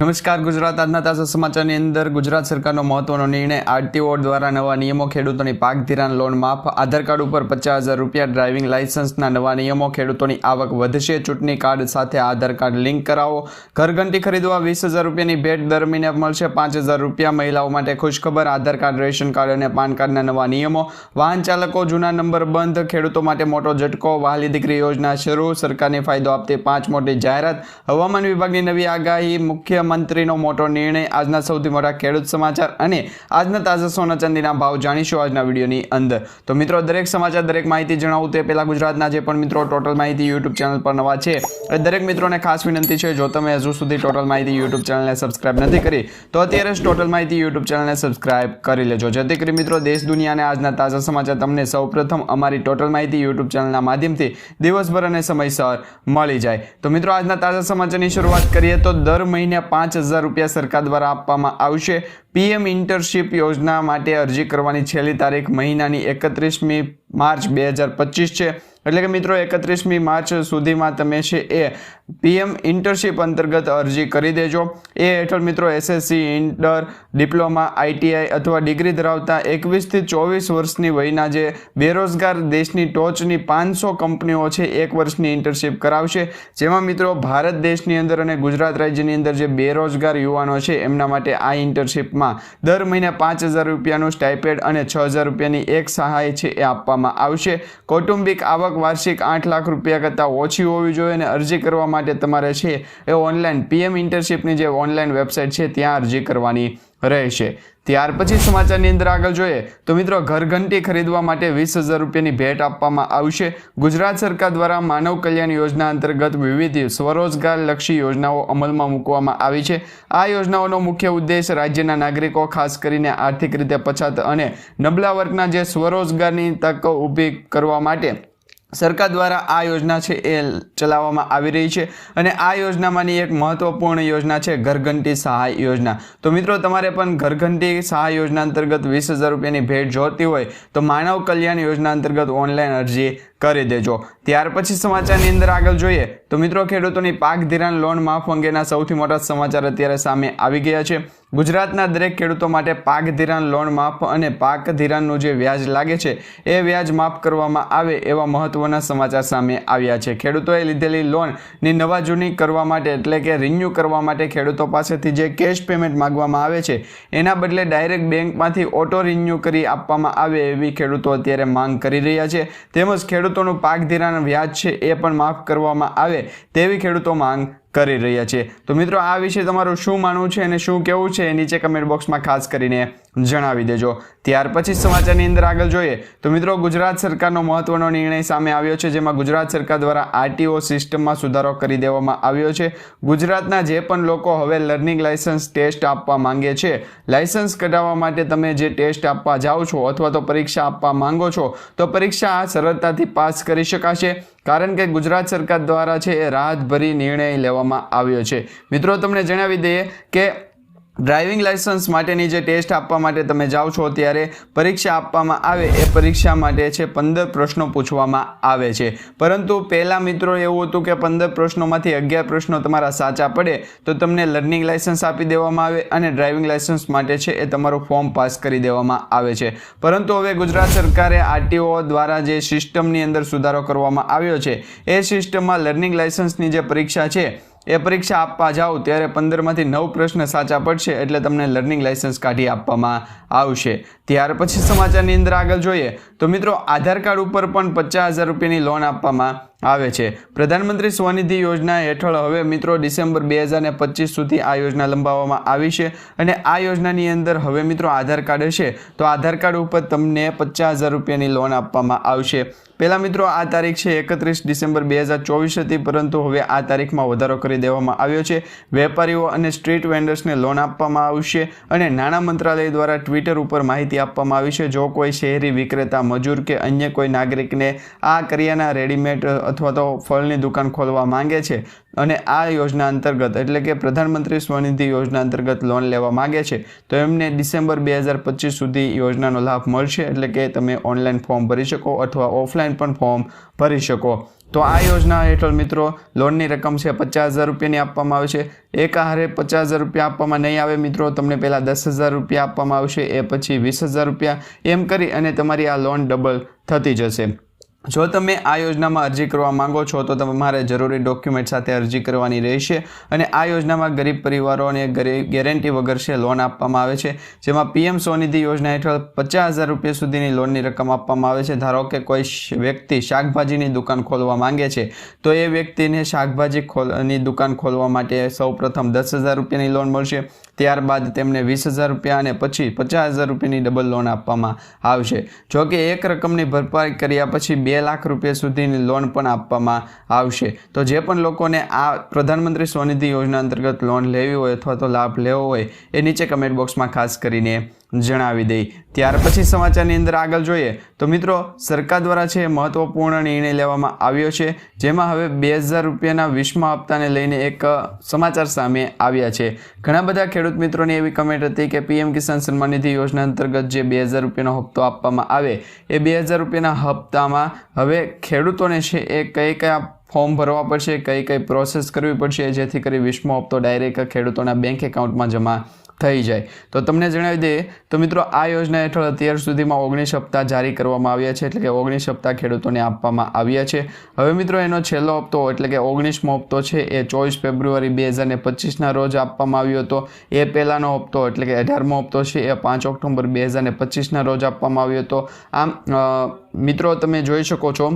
નમસ્કાર, ગુજરાત આજના તાજા સમાચારની અંદર ગુજરાત સરકારનો મહત્વનો નિર્ણય આરટીઓ દ્વારા નવા નિયમો ખેડૂતોની પાક ધિરાણ લોન માફ, આધાર કાર્ડ ઉપર પચાસ હજાર રૂપિયા ડ્રાઇવિંગ લાઇસન્સના નવા નિયમો ખેડૂતોની આવક વધશે, ચૂંટણી કાર્ડ સાથે આધાર કાર્ડ લિંક કરાવો. ઘરઘંટી ખરીદવા વીસ હજાર રૂપિયાની ભેટ દર મહિને મળશે, પાંચ હજાર રૂપિયા મહિલાઓ માટે ખુશખબર, આધાર કાર્ડ, રેશન કાર્ડ અને પાન કાર્ડના નવા નિયમો. વાહન ચાલકો જૂના નંબર બંધ, ખેડૂતો માટે મોટો ઝટકો. વહાલી દીકરી યોજના શરૂ, સરકારને ફાયદો આપતી પાંચ મોટી જાહેરાત. હવામાન વિભાગની નવી આગાહી મુખ્યમંત્રીનો મોટો નિર્ણય આજના સૌથી મોટા ખેડૂત સમાચાર અને આજના તાજા સોના ચાંદીના ભાવ જાણીશું આજના વિડીયોની અંદર. તો મિત્રો, દરેક સમાચાર, દરેક માહિતી જણાવું તે પહેલાં ગુજરાતના જે પણ મિત્રો ટોટલ માહિતી યુટ્યુબ ચેનલ પર નવા છે દરેક મિત્રોને ખાસ વિનંતી છે, જો તમે હજુ સુધી ટોટલ માહિતી યુટ્યુબ ચેનલને સબસ્ક્રાઇબ નથી કરી, તો અત્યારે જ ટોટલ માહિતી યુટ્યુબ ચેનલને સબસ્ક્રાઇબ કરી લેજો. જેથી કરી મિત્રો, દેશ દુનિયાને આજના તાજા સમાચાર તમને સૌપ્રથમ અમારી ટોટલ માહિતી યુટ્યુબ ચેનલના માધ્યમથી દિવસભર અને સમયસર મળી જાય. તો મિત્રો, આજના તાજા સમાચારની શરૂઆત કરીએ તો દર મહિને પાંચ હજાર રૂપિયા સરકાર દ્વારા આપવામાં આવશે. પીએમ ઇન્ટર્નશીપ યોજના માટે અરજી કરવાની છેલ્લી તારીખ મહિનાની એકત્રીસમી માર્ચ બે હજાર પચીસ છે. એટલે કે મિત્રો એકત્રીસમી માર્ચ સુધીમાં તમે છે એ પીએમ ઇન્ટર્નશીપ અંતર્ગત અરજી કરી દેજો. એ હેઠળ મિત્રો એસએસસી, ઇન્ટર, ડિપ્લોમા, આઈટીઆઈ અથવા ડિગ્રી ધરાવતા એકવીસથી ચોવીસ વર્ષની વયના જે બેરોજગાર દેશની ટોચની પાંચસો કંપનીઓ છે, એક વર્ષની ઇન્ટર્નશીપ કરાવશે. જેમાં મિત્રો ભારત દેશની અંદર અને ગુજરાત રાજ્યની અંદર જે બેરોજગાર યુવાનો છે, એમના માટે આ ઇન્ટર્નશીપમાં દર મહિને પાંચ હજાર રૂપિયાનું સ્ટાઇપેડ અને છ હજાર રૂપિયાની એક સહાય છે એ આપવામાં આવશે. કૌટુંબિક આવક વાર્ષિક આઠ લાખ રૂપિયા કરતાં ઓછી હોવી જોઈએ અને અરજી કરવા માટે તમારે છે એ ઓનલાઈન પીએમ ઇન્ટર્નશીપની જે ઓનલાઈન વેબસાઇટ છે ત્યાં અરજી કરવાની રહેશે. ત્યાર પછી સમાચારની અંદર આગળ જોઈએ તો મિત્રો ઘરઘંટી ખરીદવા માટે વીસ હજાર રૂપિયાની ભેટ આપવામાં આવશે. ગુજરાત સરકાર દ્વારા માનવ કલ્યાણ યોજના અંતર્ગત વિવિધ સ્વરોજગારલક્ષી યોજનાઓ અમલમાં મૂકવામાં આવી છે. આ યોજનાઓનો મુખ્ય ઉદ્દેશ રાજ્યના નાગરિકો, ખાસ કરીને આર્થિક રીતે પછાત અને નબળા વર્ગના જે સ્વરોજગારની તક ઊભી કરવા માટે સરકાર દ્વારા આ યોજના છે એ ચલાવવામાં આવી રહી છે અને આ યોજનામાંની એક મહત્વપૂર્ણ યોજના છે ઘરઘંટી સહાય યોજના. તો મિત્રો, તમારે પણ ઘરઘંટી સહાય યોજના અંતર્ગત વીસ હજાર રૂપિયાની ભેટ જોતી હોય તો માનવ કલ્યાણ યોજના અંતર્ગત ઓનલાઈન અરજી કરી દેજો. ત્યાર પછી સમાચારની અંદર આગળ જોઈએ તો મિત્રો, ખેડૂતોની પાક ધિરાણ લોન માફ અંગેના સૌથી મોટા સમાચાર અત્યારે સામે આવી ગયા છે. ગુજરાતના દરેક ખેડૂતો માટે પાક ધિરાણ લોન માફ અને પાક ધિરાણનું જે વ્યાજ લાગે છે, એ વ્યાજ માફ કરવામાં આવે એવા મહત્વના સમાચાર સામે આવ્યા છે. ખેડૂતોએ લીધેલી લોનની નવા જૂની કરવા માટે એટલે કે રિન્યૂ કરવા માટે ખેડૂતો પાસેથી જે કેશ પેમેન્ટ માગવામાં આવે છે, એના બદલે ડાયરેક્ટ બેંકમાંથી ઓટો રિન્યૂ કરી આપવામાં આવે એવી ખેડૂતો અત્યારે માંગ કરી રહ્યા છે. તેમજ ખેડૂતોનું પાક ધિરાણ વ્યાજ છે, એ પણ માફ કરવામાં આવે તેવી ખેડૂતો માંગ કરી રહ્યા છે. તો મિત્રો, આ વિશે તમારું શું માનવું છે અને શું કેવું છે નીચે કમેન્ટ બોક્સમાં ખાસ કરીને જણાવી દેજો. ત્યાર પછી સમાચારની અંદર આગળ જોઈએ તો મિત્રો ગુજરાત સરકારનો મહત્વનો નિર્ણય સામે આવ્યો છે, જેમાં ગુજરાત સરકાર દ્વારા આરટીઓ સિસ્ટમમાં સુધારો કરી દેવામાં આવ્યો છે. ગુજરાતના જે પણ લોકો હવે લર્નિંગ લાયસન્સ ટેસ્ટ આપવા માંગે છે, લાયસન્સ કઢાવવા માટે તમે જે ટેસ્ટ આપવા જાઓ છો અથવા તો પરીક્ષા આપવા માંગો છો, તો પરીક્ષા આ સરળતાથી પાસ કરી શકાશે, કારણ કે ગુજરાત સરકાર દ્વારા છે એ રાહતભરી નિર્ણય લેવામાં આવ્યો છે. મિત્રો, તમને જણાવી દઈએ કે ડ્રાઇવિંગ લાયસન્સ માટેની જે ટેસ્ટ આપવા માટે તમે જાઓ છો ત્યારે પરીક્ષા આપવામાં આવે એ પરીક્ષા માટે છે પંદર પ્રશ્નો પૂછવામાં આવે છે. પરંતુ પહેલાં મિત્રો એવું હતું કે પંદર પ્રશ્નોમાંથી અગિયાર પ્રશ્નો તમારા સાચા પડે તો તમને લર્નિંગ લાયસન્સ આપી દેવામાં આવે અને ડ્રાઇવિંગ લાયસન્સ માટે છે એ તમારું ફોર્મ પાસ કરી દેવામાં આવે છે. પરંતુ હવે ગુજરાત સરકારે આરટીઓ દ્વારા જે સિસ્ટમની અંદર સુધારો કરવામાં આવ્યો છે, એ સિસ્ટમમાં લર્નિંગ લાયસન્સની જે પરીક્ષા છે એ પરીક્ષા આપવા જાઓ ત્યારે પંદરમાંથી નવ પ્રશ્ન સાચા પડશે એટલે તમને લર્નિંગ લાઇસન્સ કાઢી આપવામાં આવશે. ત્યાર પછી સમાચારની અંદર આગળ જોઈએ તો મિત્રો આધાર કાર્ડ ઉપર પણ પચાસ હજાર રૂપિયાની લોન આપવામાં આવે છે. પ્રધાનમંત્રી સ્વનિધિ યોજના હેઠળ હવે મિત્રો ડિસેમ્બર બે હજાર પચીસ સુધી આ યોજના લંબાવવામાં આવી છે અને આ યોજનાની અંદર હવે મિત્રો આધાર કાર્ડ હશે તો આધાર કાર્ડ ઉપર તમને પચાસ હજાર રૂપિયાની લોન આપવામાં આવશે. પહેલાં મિત્રો, આ તારીખ છે એકત્રીસ ડિસેમ્બર બે હજાર ચોવીસ હતી, પરંતુ હવે આ તારીખમાં વધારો કરી દેવામાં આવ્યો છે. વેપારીઓ અને સ્ટ્રીટ વેન્ડર્સને લોન આપવામાં આવશે અને નાણાં મંત્રાલય દ્વારા ટ્વિટર ઉપર માહિતી આપવામાં આવી છે. જો કોઈ શહેરી વિક્રેતા, મજૂર કે અન્ય કોઈ નાગરિકને આ કરિયાના રેડીમેડ અથવા તો ફળની દુકાન ખોલવા માંગે છે અને આ યોજના અંતર્ગત, એટલે કે પ્રધાનમંત્રી સ્વનિધિ યોજના અંતર્ગત લોન લેવા માગે છે, તો એમને ડિસેમ્બર બે હજાર પચીસ સુધી યોજનાનો લાભ મળશે, એટલે કે તમે ઓનલાઈન ફોર્મ ભરી શકો અથવા ઓફલાઈન પણ ફોર્મ ભરી શકો. તો આ યોજના હેઠળ મિત્રો લોનની રકમ છે પચાસ હજાર રૂપિયાની આપવામાં આવે છે. એક આહારે પચાસ હજાર રૂપિયા આપવામાં નહીં આવે મિત્રો, તમને પહેલાં દસ હજાર રૂપિયા આપવામાં આવશે, એ પછી વીસ હજાર રૂપિયા, એમ કરી અને તમારી આ લોન ડબલ થતી જશે. જો તમે આ યોજનામાં અરજી કરવા માંગો છો, તો તમારે જરૂરી ડોક્યુમેન્ટ સાથે અરજી કરવાની રહેશે અને આ યોજનામાં ગરીબ પરિવારોને ગેરંટી વગર છે લોન આપવામાં આવે છે. જેમાં પીએમ સ્વનિધિ યોજના હેઠળ પચાસ હજાર રૂપિયા સુધીની લોનની રકમ આપવામાં આવે છે. ધારો કે કોઈ વ્યક્તિ શાકભાજીની દુકાન ખોલવા માંગે છે, તો એ વ્યક્તિને શાકભાજી ખોલની દુકાન ખોલવા માટે સૌપ્રથમ દસ હજાર રૂપિયાની લોન મળશે. ત્યારબાદ તેમને વીસ હજાર રૂપિયા અને પછી પચાસ હજાર રૂપિયાની ડબલ લોન આપવામાં આવશે. જો કે એક રકમની ભરપાઈ કર્યા પછી બે લાખ રૂપિયા સુધીની લોન પણ આપવામાં આવશે. તો જે પણ લોકોને આ પ્રધાનમંત્રી સ્વનિધિ યોજના અંતર્ગત લોન લેવી હોય અથવા તો લાભ લેવો હોય એ નીચે કમેન્ટ બોક્સમાં ખાસ કરીને જણાવી દઈ. ત્યાર પછી સમાચારની અંદર આગળ જોઈએ તો મિત્રો, સરકાર દ્વારા છે મહત્વપૂર્ણ નિર્ણય લેવામાં આવ્યો છે, જેમાં હવે બે હજાર રૂપિયાના વીસમા હપ્તાને લઈને એક સમાચાર સામે આવ્યા છે. ઘણા બધા ખેડૂત મિત્રોની એવી કમેન્ટ હતી કે પીએમ કિસાન સન્માન નિધિ યોજના અંતર્ગત જે બે હજાર રૂપિયાનો હપ્તો આપવામાં આવે, એ બે હજાર રૂપિયાના હપ્તામાં હવે ખેડૂતોને છે એ કઈ કયા ફોર્મ ભરવા પડશે, કઈ કઈ પ્રોસેસ કરવી પડશે, જેથી કરી વીસમો હપ્તો ડાયરેક્ટ ખેડૂતોના બેંક એકાઉન્ટમાં જમા થઈ જાય. તો તમને જણાવી દઈએ, તો મિત્રો આ યોજના હેઠળ અત્યાર સુધીમાં ઓગણીસ હપ્તા જારી કરવામાં આવ્યા છે, એટલે કે ઓગણીસ હપ્તા ખેડૂતોને આપવામાં આવ્યા છે. હવે મિત્રો એનો છેલ્લો હપ્તો, એટલે કે ઓગણીસમો હપ્તો છે, એ ચોવીસ ફેબ્રુઆરી બે હજાર પચીસના રોજ આપવામાં આવ્યો હતો. એ પહેલાંનો હપ્તો, એટલે કે અઢારમો હપ્તો છે, એ પાંચ ઓક્ટોબર બે હજાર પચીસના રોજ આપવામાં આવ્યો હતો. આમ મિત્રો તમે જોઈ શકો છો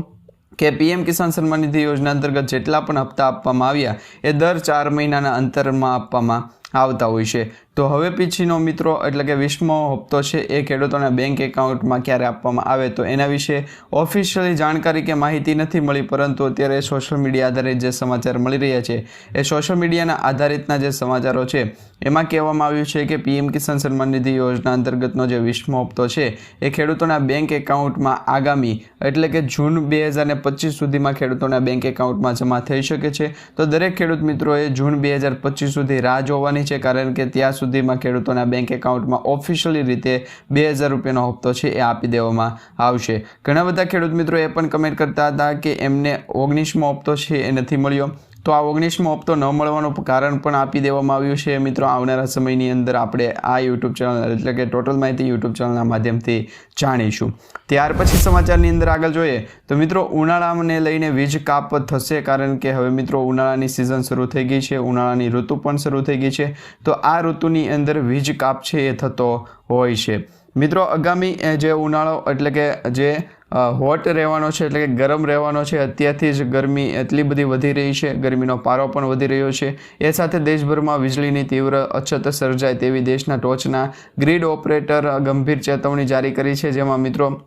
કે પીએમ કિસાન સન્માન નિધિ યોજના અંતર્ગત જેટલા પણ હપ્તા આપવામાં આવ્યા, એ દર ચાર મહિનાના અંતરમાં આપવામાં આવતા હોય છે. તો હવે પછીનો મિત્રો, એટલે કે વીસમો હપ્તો છે, એ ખેડૂતોના બેંક એકાઉન્ટમાં ક્યારે આપવામાં આવે તો એના વિશે ઓફિશિયલી જાણકારી કે માહિતી નથી મળી, પરંતુ અત્યારે સોશિયલ મીડિયા આધારિત જે સમાચાર મળી રહ્યા છે, એ સોશિયલ મીડિયાના આધારિતના જે સમાચારો છે, એમાં કહેવામાં આવ્યું છે કે પીએમ કિસાન સન્માન નિધિ યોજના અંતર્ગતનો જે વીસમો હપ્તો છે, એ ખેડૂતોના બેંક એકાઉન્ટમાં આગામી, એટલે કે જૂન બે હજાર પચીસ સુધીમાં ખેડૂતોના બેંક એકાઉન્ટમાં જમા થઈ શકે છે. તો દરેક ખેડૂત મિત્રોએ જૂન બે હજાર પચીસ સુધી રાહ જોવાની છે, કારણ કે ત્યાં સુધીમાં ખેડૂતોના બેંક એકાઉન્ટમાં ઓફિશિયલી રીતે બે હજાર રૂપિયાનો હપ્તો છે એ આપી દેવામાં આવશે. ઘણા બધા ખેડૂત મિત્રો એ પણ કમેન્ટ કરતા હતા કે એમને ઓગણીસમો હપ્તો છે એ નથી મળ્યો. તો આ ઓગણીસમો હપ્તો ન મળવાનું કારણ પણ આપી દેવામાં આવ્યું છે. મિત્રો, આવનારા સમયની અંદર આપણે આ યુટ્યુબ ચેનલ, એટલે કે ટોટલ માહિતી યુટ્યુબ ચેનલના માધ્યમથી જાણીશું. ત્યાર પછી સમાચારની અંદર આગળ જોઈએ. તો મિત્રો, ઉનાળાને લઈને વીજ કાપ થશે કારણ કે હવે મિત્રો ઉનાળાની સિઝન શરૂ થઈ ગઈ છે. ઉનાળાની ઋતુ પણ શરૂ થઈ ગઈ છે. તો આ ઋતુની અંદર વીજ કાપ છે એ થતો હોય છે. મિત્રો, આગામી જે ઉનાળો, એટલે કે જે હોટ રહેવાનો છે એટલે કે ગરમ રહેવાનો છે. અત્યારથી જ ગરમી એટલી બધી વધી રહી છે. ગરમીનો પારો પણ વધી રહ્યો છે. એ સાથે દેશભરમાં વીજળીની તીવ્ર અછત સર્જાય તેવી દેશના ટોચના ગ્રીડ ઓપરેટર ગંભીર ચેતવણી જારી કરી છે. જેમાં મિત્રો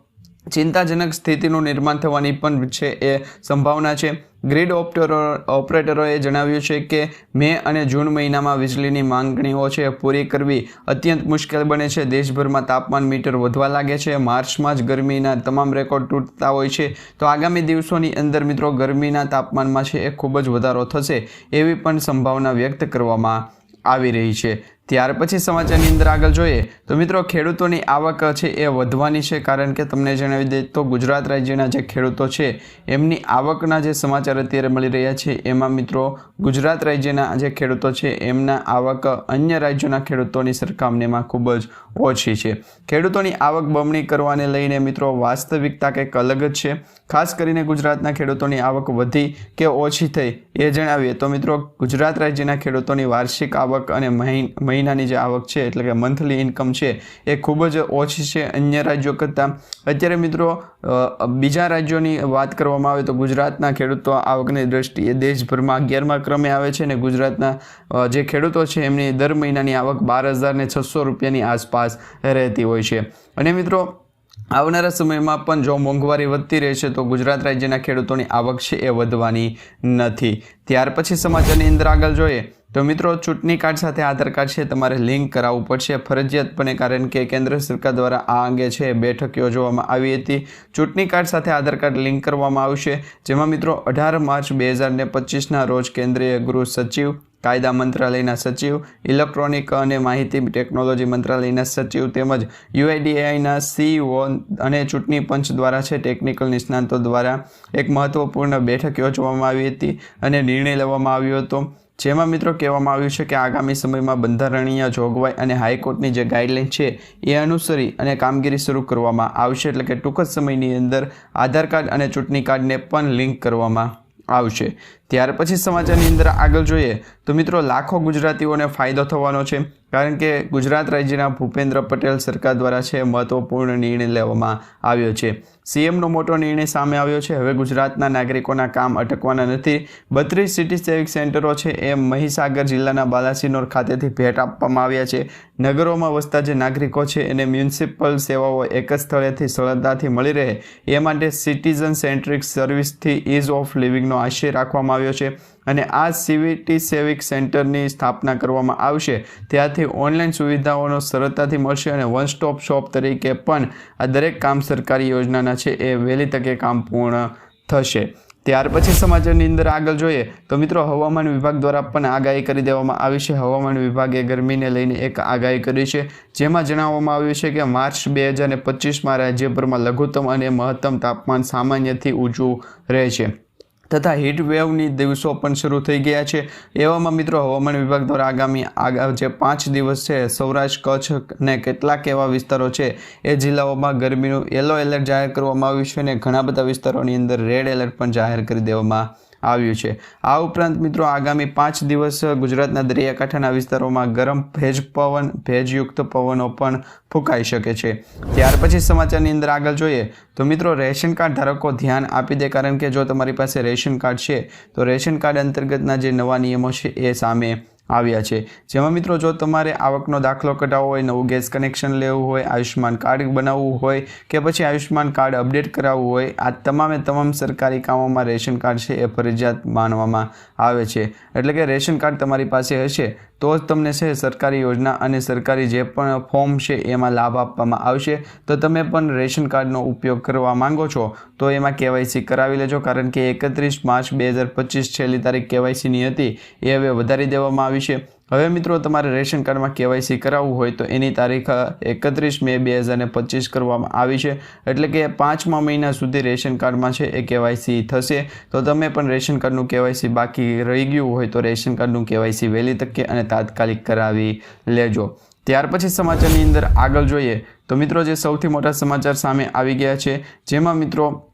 ચિંતાજનક સ્થિતિનું નિર્માણ થવાની પણ છે એ સંભાવના છે. ગ્રીડ ઓપરેટરો ઓપરેટરોએ જણાવ્યું છે કે મે અને જૂન મહિનામાં વીજળીની માંગણીઓ છે પૂરી કરવી અત્યંત મુશ્કેલ બને છે. દેશભરમાં તાપમાન મીટર વધવા લાગે છે. માર્ચમાં જ ગરમીના તમામ રેકોર્ડ તૂટતા હોય છે. તો આગામી દિવસોની અંદર મિત્રો ગરમીના તાપમાનમાં છે એ ખૂબ જ વધારો થશે એવી પણ સંભાવના વ્યક્ત કરવામાં આવી રહી છે. ત્યાર પછી સમાચારની અંદર આગળ જોઈએ તો મિત્રો ખેડૂતોની આવક છે એ વધવાની છે કારણ કે તમને જણાવી દઈએ તો ગુજરાત રાજ્યના જે ખેડૂતો છે એમની આવકના જે સમાચાર અત્યારે મળી રહ્યા છે એમાં મિત્રો ગુજરાત રાજ્યના જે ખેડૂતો છે એમના આવક અન્ય રાજ્યોના ખેડૂતોની સરખામણીમાં ખૂબ જ ઓછી છે. ખેડૂતોની આવક બમણી કરવાને લઈને મિત્રો વાસ્તવિકતા કંઈક અલગ જ છે. ખાસ કરીને ગુજરાતના ખેડૂતોની આવક વધી કે ઓછી થઈ એ જણાવીએ તો મિત્રો ગુજરાત રાજ્યના ખેડૂતોની વાર્ષિક આવક અને મહિન મહિનાની જે આવક છે, એટલે કે મંથલી ઇન્કમ છે, એ ખૂબ જ ઓછી છે. અન્ય રાજ્યો કરતાં અત્યારે મિત્રો બીજા રાજ્યોની વાત કરવામાં આવે તો ગુજરાતના ખેડૂતો આવકની દ્રષ્ટિએ દેશભરમાં અગિયારમા ક્રમે આવે છે અને ગુજરાતના જે ખેડૂતો છે, એમની દર મહિનાની આવક બાર હજાર ને છસો રૂપિયાની આસપાસ રહેતી હોય છે. અને મિત્રો આવનારા સમયમાં પણ જો મોંઘવારી વધતી રહેશે તો ગુજરાત રાજ્યના ખેડૂતોની આવક છે એ વધવાની નથી. ત્યાર પછી સમાચારની અંદર આગળ જોઈએ, તો મિત્રો ચૂંટણી કાર્ડ સાથે આધાર કાર્ડ છે, તમારે લિંક કરાવવું પડશે. ફરજિયાતપણે કારણ કે કેન્દ્ર સરકાર દ્વારા આ અંગે છે બેઠક યોજવામાં આવી હતી. ચૂંટણી કાર્ડ સાથે આધાર કાર્ડ લિંક કરવામાં આવશે, જેમાં મિત્રો અઢાર માર્ચ બે હજાર ને પચીસના રોજ કેન્દ્રીય ગૃહ સચિવ કાયદા મંત્રાલયના સચિવ, ઇલેક્ટ્રોનિક અને માહિતી ટેકનોલોજી મંત્રાલયના સચિવ તેમજ યુઆઈડીએઆઈના સીઈઓ અને ચૂંટણી પંચ દ્વારા છે ટેકનિકલ નિષ્ણાંતો દ્વારા એક મહત્વપૂર્ણ બેઠક યોજવામાં આવી હતી અને નિર્ણય લેવામાં આવ્યો હતો. જેમાં મિત્રો કહેવામાં આવ્યું છે કે આગામી સમયમાં બંધારણીય જોગવાઈ અને હાઈકોર્ટની જે ગાઈડલાઈન છે એ અનુસરી અને કામગીરી શરૂ કરવામાં આવશે. એટલે કે ટૂંક જ સમયની અંદર આધાર કાર્ડ અને ચૂંટણી કાર્ડને પણ લિંક કરવામાં આવશે. ત્યાર પછી સમાચારની અંદર આગળ જોઈએ તો મિત્રો લાખો ગુજરાતીઓને ફાયદો થવાનો છે. કારણ કે ગુજરાત રાજ્યના ભૂપેન્દ્ર પટેલ સરકાર દ્વારા છે, મહત્વપૂર્ણ નિર્ણય લેવામાં આવ્યો છે. સીએમનો મોટો નિર્ણય સામે આવ્યો છે. હવે ગુજરાતના નાગરિકોના કામ અટકવાના નથી. બત્રીસ સિટી સેવિક સેન્ટરો છે, એ મહીસાગર જિલ્લાના બાલાસિનોર ખાતેથી ભેટ આપવામાં આવ્યા છે. નગરોમાં વસતા જે નાગરિકો છે, એને મ્યુનિસિપલ સેવાઓ એક જ સ્થળેથી સરળતાથી મળી રહે. એ માટે સિટીઝન સેન્ટ્રિક સર્વિસથી ઇઝ ઓફ લિવિંગનો આશય રાખવામાં આવ્યો છે. અને આ સીવીટી સેવિક સેન્ટરની સ્થાપના કરવામાં આવશે. ત્યાંથી ઓનલાઈન સુવિધાઓનો સરળતાથી મળશે અને વન સ્ટોપ શોપ તરીકે પણ આ દરેક કામ સરકારી યોજનાના છે એ વહેલી તકે કામ પૂર્ણ થશે. ત્યાર પછી સમાચારની અંદર આગળ જોઈએ તો મિત્રો હવામાન વિભાગ દ્વારા પણ આગાહી કરી દેવામાં આવી છે. હવામાન વિભાગે ગરમીને લઈને એક આગાહી કરી છે, જેમાં જણાવવામાં આવ્યું છે કે માર્ચ બે હજાર પચીસમાં રાજ્યભરમાં લઘુત્તમ અને મહત્તમ તાપમાન સામાન્યથી ઊંચું રહે છે. તથા હીટ વેવની દિવસો પણ શરૂ થઈ ગયા છે. એવામાં મિત્રો હવામાન વિભાગ દ્વારા આગામી આગા જે પાંચ દિવસ છે, સૌરાષ્ટ્ર, કચ્છ ને કેટલાક એવા વિસ્તારો છે, એ જિલ્લાઓમાં ગરમીનું યલો એલર્ટ જાહેર કરવામાં આવ્યું છે અને ઘણા બધા વિસ્તારોની અંદર રેડ એલર્ટ પણ જાહેર કરી દેવામાં આવ્યું છે. આ ઉપરાંત મિત્રો આગામી પાંચ દિવસ ગુજરાતના દરિયાકાંઠાના વિસ્તારોમાં ગરમ ભેજ પવન, ભેજયુક્ત પવનો પણ ફૂંકાઈ શકે છે. ત્યાર પછી સમાચારની અંદર આગળ જોઈએ તો મિત્રો રેશન કાર્ડ ધારકો ધ્યાન આપી દે કારણ કે જો તમારી પાસે રેશન કાર્ડ છે તો રેશન કાર્ડ અંતર્ગતના જે નવા નિયમો છે એ સામે આવ્યા છે. જેમાં મિત્રો જો તમારે આવકનો દાખલો કઢાવવો હોય, નવું ગેસ કનેક્શન લેવું હોય, આયુષ્યમાન કાર્ડ બનાવવું હોય કે પછી આયુષ્યમાન કાર્ડ અપડેટ કરાવવું હોય, આ તમામે તમામ સરકારી કામોમાં રેશન કાર્ડ છે એ ફરજિયાત માનવામાં આવે છે. એટલે કે રેશન કાર્ડ તમારી પાસે હશે તો જ તમને છે સરકારી યોજના અને સરકારી જે પણ ફોર્મ છે એમાં લાભ આપવામાં આવશે. તો તમે પણ રેશન કાર્ડનો ઉપયોગ કરવા માંગો છો તો એમાં કેવાયસી કરાવી લેજો. કારણ કે એકત્રીસ માર્ચ બે હજાર પચીસ છેલ્લી તારીખ કેવાયસીની હતી. એ હવે વધારી દેવામાં આવી છે. હવે મિત્રો, તમારે રેશન કાર્ડમાં કેવાયસી કરાવવું હોય તો એની તારીખ એકત્રીસ મે બે હજાર પચીસ કરવામાં આવી છે. એટલે કે પાંચમા મહિના સુધી રેશન કાર્ડમાં છે એ કેવાયસી થશે. તો તમે પણ રેશન કાર્ડનું કેવાયસી બાકી રહી ગયું હોય તો રેશન કાર્ડનું કેવાયસી વહેલી તકે અને તાત્કાલિક કરાવી લેજો. ત્યાર પછી સમાચારની અંદર આગળ જોઈએ. તો મિત્રો, જે સૌથી મોટા સમાચાર સામે આવી ગયા છે, જેમાં મિત્રો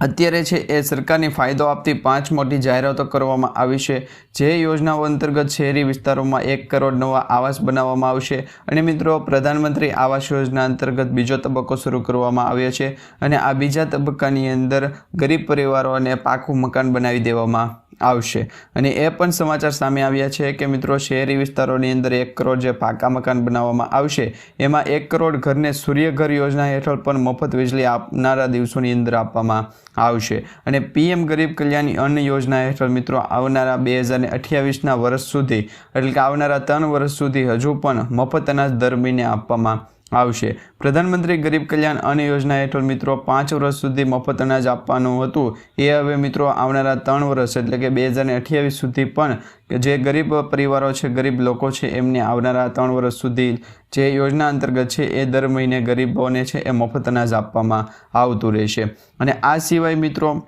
અત્યારે છે એ સરકારની ફાયદો આપતી પાંચ મોટી જાહેરાતો કરવામાં આવી છે. જે યોજનાઓ અંતર્ગત શહેરી વિસ્તારોમાં એક કરોડ નવા આવાસ બનાવવામાં આવશે અને મિત્રો પ્રધાનમંત્રી આવાસ યોજના અંતર્ગત બીજો તબક્કો શરૂ કરવામાં આવ્યો છે અને આ બીજા તબક્કાની અંદર ગરીબ પરિવારોને પાકું મકાન બનાવી દેવામાં આવશે. અને એ પણ સમાચાર સામે આવ્યા છે કે મિત્રો, શહેરી વિસ્તારોની અંદર એક કરોડ જે પાકા મકાન બનાવવામાં આવશે, એમાં એક કરોડ ઘરને સૂર્યઘર યોજના હેઠળ પણ મફત વીજળી આપનારા દિવસોની અંદર આપવામાં આવશે. અને પીએમ ગરીબ કલ્યાણ અન્ન યોજના હેઠળ મિત્રો, આવનારા બે હજાર અઠ્યાવીસના વર્ષ સુધી, એટલે કે આવનારા ત્રણ વર્ષ સુધી હજુ પણ મફત અનાજ દરમીને આપવામાં આવશે. પ્રધાનમંત્રી ગરીબ કલ્યાણ અન્ન યોજના હેઠળ મિત્રો પાંચ વર્ષ સુધી મફત અનાજ આપવાનું હતું. એ હવે મિત્રો આવનારા ત્રણ વર્ષ એટલે કે બે હજાર અઠ્યાવીસ સુધી પણ જે ગરીબ પરિવારો છે, ગરીબ લોકો છે, એમને આવનારા ત્રણ વર્ષ સુધી જે યોજના અંતર્ગત છે, એ દર મહિને ગરીબોને છે, એ મફત અનાજ આપવામાં આવતું રહેશે. અને આ સિવાય મિત્રો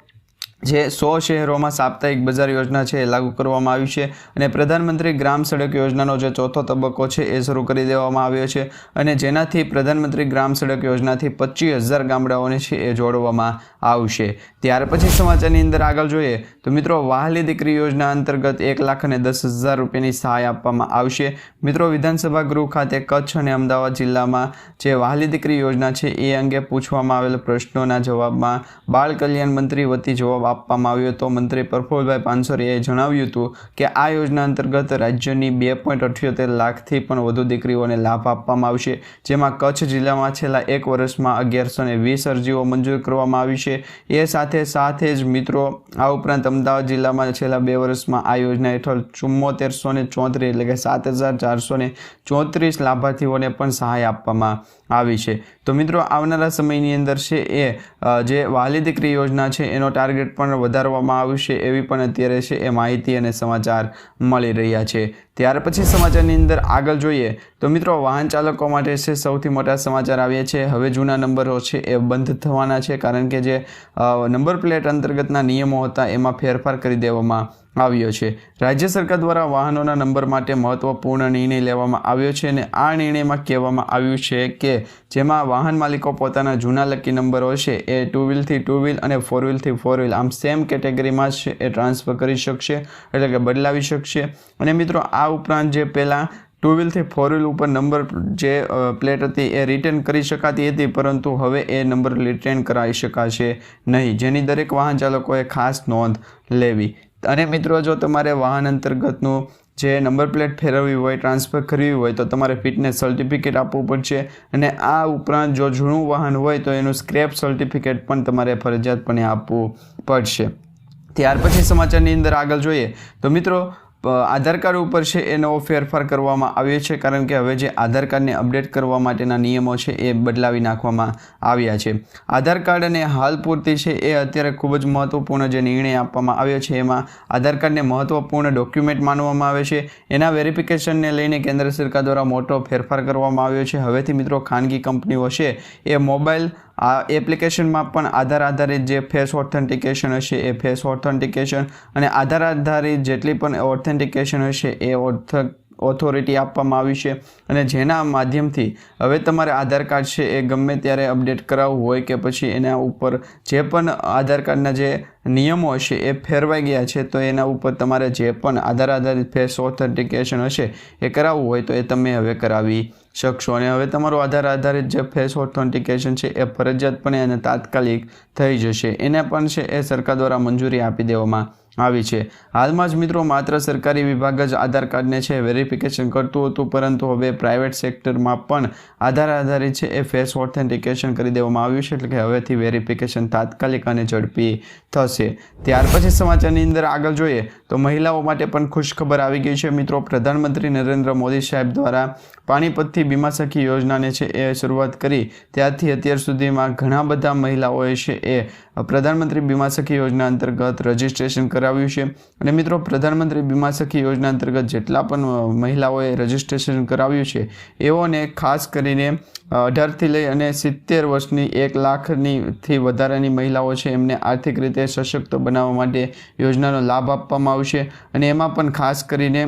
જે સો શહેરોમાં સાપ્તાહિક બજાર યોજના છે એ લાગુ કરવામાં આવી છે અને પ્રધાનમંત્રી ગ્રામ સડક યોજનાનો જે ચોથો તબક્કો છે એ શરૂ કરી દેવામાં આવ્યો છે અને જેનાથી પ્રધાનમંત્રી ગ્રામ સડક યોજનાથી પચીસ હજાર ગામડાઓને છે એ જોડવામાં આવશે. ત્યાર પછી સમાચારની અંદર આગળ જોઈએ તો મિત્રો વાહલી દીકરી યોજના અંતર્ગત એક લાખ અને દસ હજાર રૂપિયાની સહાય આપવામાં આવશે. મિત્રો વિધાનસભા ગૃહ ખાતે કચ્છ અને અમદાવાદ જિલ્લામાં જે વાહલી દીકરી યોજના છે એ અંગે પૂછવામાં આવેલ પ્રશ્નોના જવાબમાં બાળ કલ્યાણ મંત્રી વતી જવાબ આપવામાં આવ્યો હતો. મંત્રી પ્રફુલભાઈ પાનસોરીએ જણાવ્યું હતું કે આ યોજના અંતર્ગત રાજ્યની બે પોઈન્ટ અઠ્યોતેર લાખથી પણ વધુ દીકરીઓને લાભ આપવામાં આવશે. જેમાં કચ્છ જિલ્લામાં છેલ્લા એક વર્ષમાં અગિયારસો ને વીસ અરજીઓ મંજૂર કરવામાં આવી છે. એ સાથે સાથે જ મિત્રો, આ ઉપરાંત અમદાવાદ જિલ્લામાં છેલ્લા બે વર્ષમાં આ યોજના હેઠળ ચુમ્મોતેરસો ને ચોત્રીસ એટલે કે સાત હજાર ચારસો ને ચોત્રીસ લાભાર્થીઓને પણ સહાય આપવામાં આવી છે. તો મિત્રો, આવનારા સમયની અંદર છે એ જે વાલી દીકરી યોજના છે, એનો ટાર્ગેટ પણ વધારવામાં આવશે એવી પણ અત્યારે છે એ માહિતી અને સમાચાર મળી રહ્યા છે. ત્યાર પછી સમાચારની અંદર આગળ જોઈએ તો મિત્રો, વાહન ચાલકો માટે છે સૌથી મોટા સમાચાર આવ્યા છે. હવે જૂના નંબરો છે એ બંધ થવાના છે, કારણ કે જે નંબર પ્લેટ અંતર્ગતના નિયમો હતા એમાં ફેરફાર કરી દેવામાં આવ્યો છે. રાજ્ય સરકાર દ્વારા વાહનોના નંબર માટે મહત્વપૂર્ણ નિર્ણય લેવામાં આવ્યો છે અને આ નિર્ણયમાં કહેવામાં આવ્યું છે કે, જેમાં વાહન માલિકો પોતાના જૂના લકી નંબરો છે એ ટુ વ્હીલથી ટુ વ્હીલ અને ફોર વ્હીલથી ફોર વ્હીલ, આમ સેમ કેટેગરીમાં છે એ ટ્રાન્સફર કરી શકશે, એટલે કે બદલાવી શકશે. અને મિત્રો, આ ઉપરાંત જે પહેલાં ટુ વ્હીલથી ફોર વ્હીલ ઉપર નંબર જે પ્લેટ હતી એ રિટર્ન કરી શકાતી હતી, પરંતુ હવે એ નંબર રિટર્ન કરાવી શકાશે નહીં. જેની દરેક વાહન ચાલકોએ ખાસ નોંધ લેવી. અને મિત્રો, જો તમારે વાહન અંતર્ગતનું જે નંબર પ્લેટ ફેરવવી હોય ટ્રાન્સફર કરવી હોય, તો તમારે ફિટનેસ સર્ટિફિકેટ આપવું પડશે. અને આ ઉપરાંત જો જૂનું વાહન હોય, તો એનું સ્ક્રેપ સર્ટિફિકેટ પણ તમારે ફરજિયાતપણે આપવું પડશે. ત્યાર પછી સમાચારની અંદર આગળ જોઈએ. તો મિત્રો આધાર કાર્ડ ઉપર છે એ નવો ફેરફાર કરવામાં આવ્યો છે, કારણ કે હવે જે આધાર કાર્ડને અપડેટ કરવા માટેના નિયમો છે એ બદલાવી નાખવામાં આવ્યા છે. આધાર કાર્ડ અને હાલ પૂરતી છે એ અત્યારે ખૂબ જ મહત્વપૂર્ણ જે નિર્ણય આપવામાં આવ્યો છે, એમાં આધાર કાર્ડને મહત્વપૂર્ણ ડોક્યુમેન્ટ માનવામાં આવે છે. એના વેરિફિકેશનને લઈને કેન્દ્ર સરકાર દ્વારા મોટો ફેરફાર કરવામાં આવ્યો છે. હવેથી મિત્રો ખાનગી કંપનીઓ છે એ મોબાઈલ આ એપ્લિકેશનમાં પણ આધાર આધારિત જે ફેસ ઓથેન્ટિકેશન હશે એ ફેસ ઓથેન્ટિકેશન અને આધાર આધારિત જેટલી પણ ઓથેન્ટિકેશન હશે એ ઓથ, ઓથોરિટી આપવામાં આવી છે અને જેના માધ્યમથી હવે તમારે આધાર કાર્ડ છે એ ગમે ત્યારે અપડેટ કરાવવું હોય કે પછી એના ઉપર જે પણ આધાર કાર્ડના જે નિયમો હશે એ ફેરવાઈ ગયા છે તો એના ઉપર તમારે જે પણ આધાર આધારિત ફેસ ઓથેન્ટિકેશન હશે એ કરાવવું હોય તો એ તમે હવે કરાવી શકશો અને હવે તમારું આધાર આધારિત જે ફેસ ઓથેન્ટિકેશન છે એ ફરજિયાતપણે અને તાત્કાલિક થઈ જશે. એને પણ છે એ સરકાર દ્વારા મંજૂરી આપી દેવામાં આવી છે. હાલમાં જ મિત્રો માત્ર સરકારી વિભાગ જ આધાર કાર્ડને છે, વેરિફિકેશન કરતું હતું, પરંતુ હવે પ્રાઇવેટ સેક્ટરમાં પણ આધાર આધારિત છે, એ ફેસ ઓથેન્ટિકેશન કરી દેવામાં આવ્યું છે, એટલે કે હવેથી વેરિફિકેશન તાત્કાલિક અને ઝડપી થશે. ત્યાર પછી સમાચારની અંદર આગળ જોઈએ તો મહિલાઓ માટે પણ ખુશખબર આવી ગઈ છે. મિત્રો, પ્રધાનમંત્રી નરેન્દ્ર મોદી સાહેબ દ્વારા પાણીપતથી બીમા સખી યોજનાને છે, એ શરૂઆત કરી. ત્યારથી અત્યાર સુધીમાં ઘણા બધા મહિલાઓએ છે, એ પ્રધાનમંત્રી બીમા સખી યોજના અંતર્ગત રજીસ્ટ્રેશન કરાવ્યું છે. અને મિત્રો, પ્રધાનમંત્રી બીમા સખી યોજના અંતર્ગત જેટલા પણ મહિલાઓએ રજીસ્ટ્રેશન કરાવ્યું છે, એઓને ખાસ કરીને અઢારથી લઈ અને સિત્તેર વર્ષની એક લાખનીથી વધારાની મહિલાઓ છે, એમને આર્થિક રીતે સશક્ત બનાવવા માટે યોજનાનો લાભ આપવામાં આવશે. અને એમાં પણ ખાસ કરીને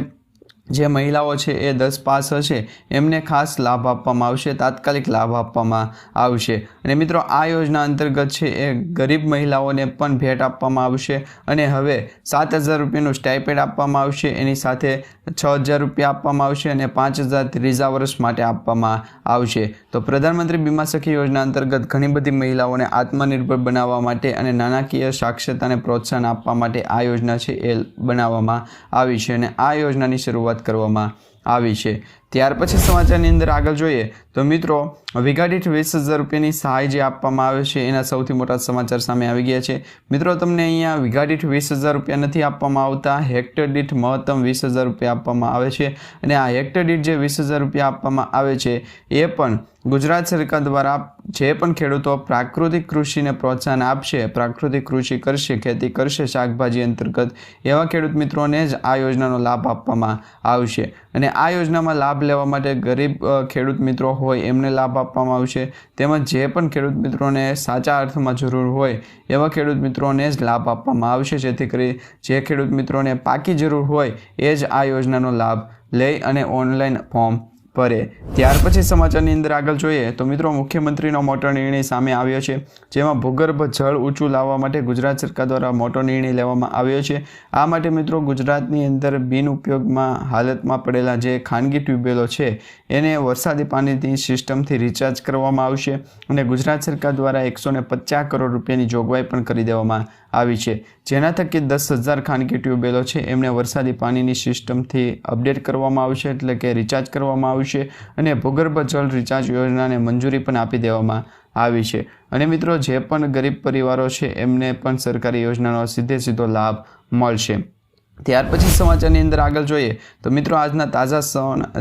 જે મહિલાઓ છે એ દસ પાસ હશે, એમને ખાસ લાભ આપવામાં આવશે, તાત્કાલિક લાભ આપવામાં આવશે. અને મિત્રો, આ યોજના અંતર્ગત છે એ ગરીબ મહિલાઓને પણ ભેટ આપવામાં આવશે અને હવે સાત હજાર રૂપિયાનું સ્ટાઇપેડ આપવામાં આવશે, એની સાથે છ હજાર રૂપિયા આપવામાં આવશે અને પાંચ હજાર ત્રીજા વર્ષ માટે આપવામાં આવશે. તો પ્રધાનમંત્રી બીમા સખી યોજના અંતર્ગત ઘણી બધી મહિલાઓને આત્મનિર્ભર બનાવવા માટે અને નાણાકીય સાક્ષરતાને પ્રોત્સાહન આપવા માટે આ યોજના છે એ બનાવવામાં આવી છે અને આ યોજનાની શરૂઆત કરવામાં આવી છે. ત્યાર પછી સમાચારની અંદર આગળ જોઈએ તો મિત્રો વીઘા દીઠ વીસ હજાર રૂપિયાની સહાય જે આપવામાં આવે છે, એના સૌથી મોટા સમાચાર સામે આવી ગયા છે. મિત્રો, તમને અહીંયા વીઘા દીઠ વીસ હજાર રૂપિયા નથી આપવામાં આવતા હેક્ટર દીઠ મહત્તમ વીસ હજાર રૂપિયા આપવામાં આવે છે અને આ હેક્ટર દીઠ જે વીસ હજાર રૂપિયા આપવામાં આવે છે, એ પણ ગુજરાત સરકાર દ્વારા જે પણ ખેડૂતો પ્રાકૃતિક કૃષિને પ્રોત્સાહન આપશે, પ્રાકૃતિક કૃષિ કરશે, ખેતી કરશે શાકભાજી અંતર્ગત, એવા ખેડૂત મિત્રોને જ આ યોજનાનો લાભ આપવામાં આવશે. અને આ યોજનામાં લાભ લેવા માટે ગરીબ ખેડૂત મિત્રો હોય, એમને લાભ આપવામાં આવશે. તેમજ જે પણ ખેડૂત મિત્રોને સાચા અર્થમાં જરૂર હોય, એવા ખેડૂત મિત્રોને જ લાભ આપવામાં આવશે. જેથી કરી જે ખેડૂત મિત્રોને પાકી જરૂર હોય, એ જ આ યોજનાનો લાભ લઈ અને ઓનલાઈન ફોર્મ ભરે ત્યાર પછી સમાચારની અંદર આગળ જોઈએ તો મિત્રો, મુખ્યમંત્રીનો મોટો નિર્ણય સામે આવ્યો છે, જેમાં ભૂગર્ભ જળ ઊંચું લાવવા માટે ગુજરાત સરકાર દ્વારા મોટો નિર્ણય લેવામાં આવ્યો છે. આ માટે મિત્રો, ગુજરાતની અંદર બિનઉપયોગમાં હાલતમાં પડેલા જે ખાનગી ટ્યુબવેલો છે, એને વરસાદી પાણીની સિસ્ટમથી રિચાર્જ કરવામાં આવશે અને ગુજરાત સરકાર દ્વારા એકસો ને પચાસ કરોડ રૂપિયાની જોગવાઈ પણ કરી દેવામાં આવી છે. જેના થકી દસ હજાર ખાનગી ટ્યુબવેલો છે, એમને વરસાદી પાણીની સિસ્ટમથી અપડેટ કરવામાં આવશે, એટલે કે રિચાર્જ કરવામાં આવશે. અને ભૂગર્ભ જળ રિચાર્જ યોજનાને મંજૂરી પણ આપી દેવામાં આવી છે. અને મિત્રો, જે પણ ગરીબ પરિવારો છે, એમને પણ સરકારી યોજનાનો સીધે સીધો લાભ મળશે. ત્યાર પછી સમાચારની અંદર આગળ જોઈએ તો મિત્રો, આજના તાજા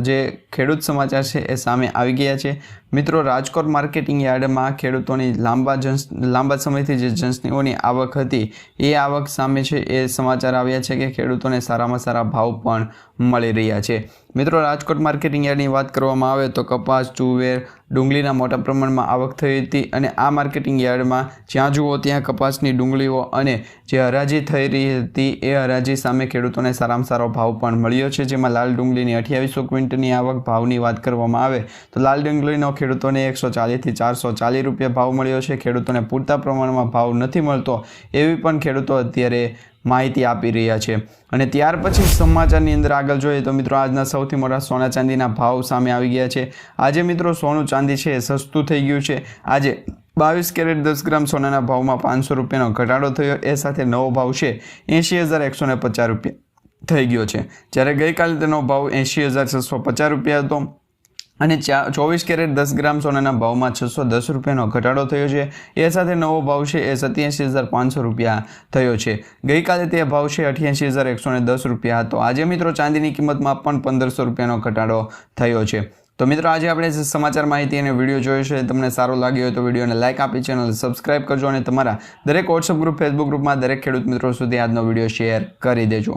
જે ખેડૂત સમાચાર છે, એ સામે આવી ગયા છે. મિત્રો, રાજકોટ માર્કેટિંગ યાર્ડમાં ખેડૂતોની લાંબા જંસ લાંબા સમયથી જે જંસનીઓની આવક હતી, એ આવક સામે છે એ સમાચાર આવ્યા છે કે ખેડૂતોને સારામાં સારા ભાવ પણ મળી રહ્યા છે. મિત્રો, રાજકોટ માર્કેટિંગ યાર્ડની વાત કરવામાં આવે તો કપાસ, તુવેર, ડુંગળીના મોટા પ્રમાણમાં આવક થઈ હતી અને આ માર્કેટિંગ યાર્ડમાં જ્યાં જુઓ ત્યાં કપાસની ડુંગળીઓ અને જે હરાજી થઈ રહી હતી, એ હરાજી સામે ખેડૂતોને સારામાં સારો ભાવ પણ મળ્યો છે. જેમાં લાલ ડુંગળીની અઠ્યાવીસો ક્વિન્ટલની આવક ભાવની વાત કરવામાં આવે તો લાલ ડુંગળીનો ખેડૂતોને એકસો ચાલીસથી ચારસો ચાલીસ રૂપિયા ભાવ મળ્યો છે. ખેડૂતોને પૂરતા પ્રમાણમાં ભાવ નથી મળતો એવી પણ ખેડૂતો અત્યારે માહિતી આપી રહ્યા છે. અને ત્યાર પછી સમાચારની અંદર આગળ જોઈએ તો મિત્રો આજના સૌથી મોટા સોના ચાંદીના ભાવ સામે આવી ગયા છે. આજે મિત્રો સોનું ચાંદી છે સસ્તું થઈ ગયું છે. આજે બાવીસ કેરેટ દસ ગ્રામ સોનાના ભાવમાં પાંચસો રૂપિયાનો ઘટાડો થયો. એ સાથે નવો ભાવ છે એંશી હજાર એકસો ને પચાસ રૂપિયા થઈ ગયો છે. જ્યારે ગઈકાલે તેનો ભાવ એંશી હજાર છસો પચાસ રૂપિયા હતો. અને ચોવીસ કેરેટ દસ ગ્રામ સોનાના ભાવમાં છસો દસ રૂપિયાનો ઘટાડો થયો છે. એ સાથે નવો ભાવ છે એ સત્યાસી હજાર પાંચસો રૂપિયા થયો છે. ગઈકાલે તે ભાવ છે અઠ્યાસી હજાર એકસો ને દસ રૂપિયા હતો. આજે મિત્રો ચાંદીની કિંમતમાં પણ પંદરસો રૂપિયાનો ઘટાડો થયો છે. તો મિત્રો આજે આપણે સમાચાર માહિતી અને વીડિયો જોયો છે તમને સારો લાગ્યો હોય તો વિડીયોને લાઇક આપી ચેનલ સબસ્ક્રાઇબ કરજો અને તમારા દરેક વોટ્સઅપ ગ્રુપ ફેસબુક ગ્રુપમાં દરેક ખેડૂત મિત્રો સુધી આજનો વીડિયો શેર કરી દેજો.